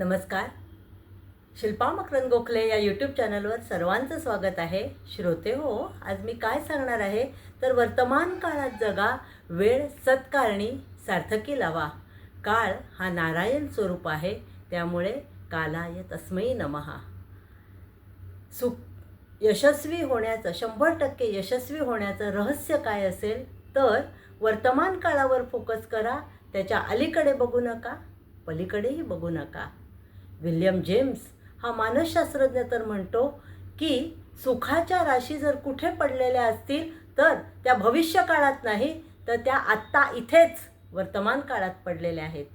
नमस्कार. शिल्पा मकरन गोखले या यूट्यूब चॅनलवर सर्वांचं स्वागत आहे. श्रोते हो आज मी काय सांगणार आहे? तर वर्तमान काळात जगा वेळ सत्कारणी सार्थकी लावा. काळ हा नारायण स्वरूप आहे त्यामुळे कालाय तस्मै नमहा सु यशस्वी होण्याचं शंभर टक्के यशस्वी होण्याचं रहस्य काय असेल? तर वर्तमान काळावर फोकस करा त्याच्या अलीकडे बघू नका पलीकडेही बघू नका. विल्यम जेम्स हा मानसशास्त्रज्ञ तर म्हणतो की सुखाच्या राशी जर कुठे पडलेल्या असतील तर त्या भविष्य काळात नाही तर त्या आत्ता इथेच वर्तमान काळात पडलेल्या आहेत.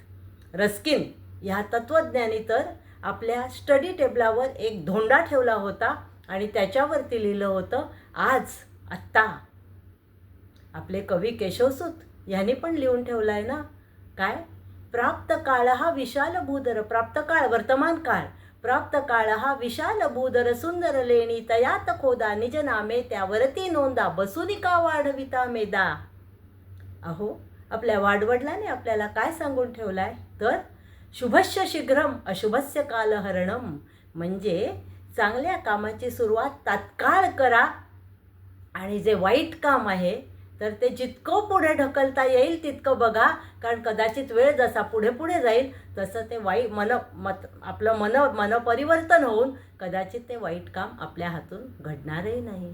रस्किन ह्या तत्त्वज्ञानी तर आपल्या स्टडी टेबलावर एक धोंडा ठेवला होता आणि त्याच्यावरती लिहिलं होतं आज आत्ता. आपले कवी केशवसूत यांनी पण लिहून ठेवलं आहे ना? काय? प्राप्त काळ हा विशाल भूदर प्राप्त काळ वर्तमान काळ. प्राप्त काळ हा विशाल भूदर सुंदर लेणी तयात खोदा निज नामे त्यावरती नोंदा बसुनिका वाढविता मेदा. अहो आपल्या वाडवडलाने आपल्याला काय सांगून ठेवलाय? तर शुभस्य शीघ्रम अशुभस्य कालहरणम म्हणजे चांगल्या कामाची सुरुवात तात्काळ करा. आणि जे वाईट काम आहे तर ते जितकं पुढे ढकलता येईल तितकं बघा. कारण कदाचित वेळ जसा पुढे पुढे जाईल तसं ते वाईट मन मत आपलं मन मनपरिवर्तन होऊन कदाचित ते वाईट काम आपल्या हातून घडणारही नाही.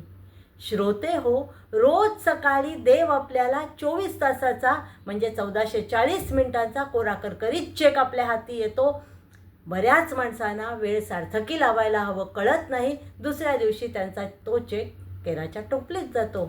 श्रोते हो रोज सकाळी देव आपल्याला चोवीस तासाचा म्हणजे चौदाशे चाळीस मिनिटांचा कोराकर करीत चेक आपल्या हाती येतो. बऱ्याच माणसांना वेळ सार्थकी लावायला हवं कळत नाही. दुसऱ्या दिवशी त्यांचा तो चेक केराच्या टोपलीत जातो.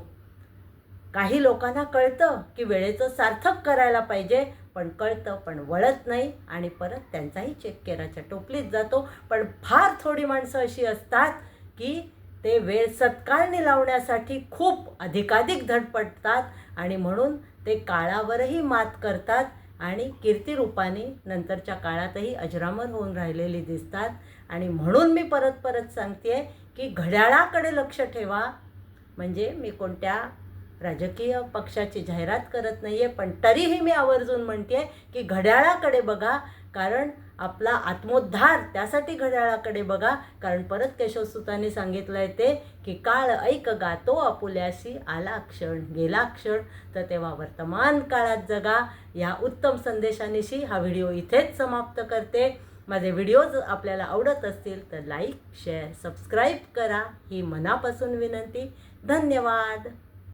काही लोकांना कळतं की वेळेचं सार्थक करायला पाहिजे पण कळतं पण वळत नाही आणि परत त्यांचाही चेककेराच्या टोपलीत जातो. पण फार थोडी माणसं अशी असतात की ते वेळ सत्कारणी लावण्यासाठी खूप अधिकाधिक धडपडतात आणि म्हणून ते काळावरही मात करतात आणि कीर्तिरूपाने नंतरच्या काळातही अजरामर होऊन राहिलेली दिसतात. आणि म्हणून मी परत परत सांगते की घड्याळाकडे लक्ष ठेवा. म्हणजे मी कोणत्या राजकीय पक्षाची जाहिरात करत नाही आहे पण तरीही मी आवर्जून म्हणते आहे की घड्याळाकडे बघा कारण आपला आत्मोद्धार त्यासाठी घड्याळाकडे बघा. कारण परत केशवसुतांनी सांगितलं आहे ते की काळ ऐक गातो आपुल्याशी आला क्षण गेला क्षण. तर तेव्हा वर्तमान काळात जगा. या उत्तम संदेशानिशी हा व्हिडिओ इथेच समाप्त करते. माझे व्हिडिओज आपल्याला आवडत असतील तर लाईक शेअर सबस्क्राईब करा. ही मनापासून विनंती. धन्यवाद.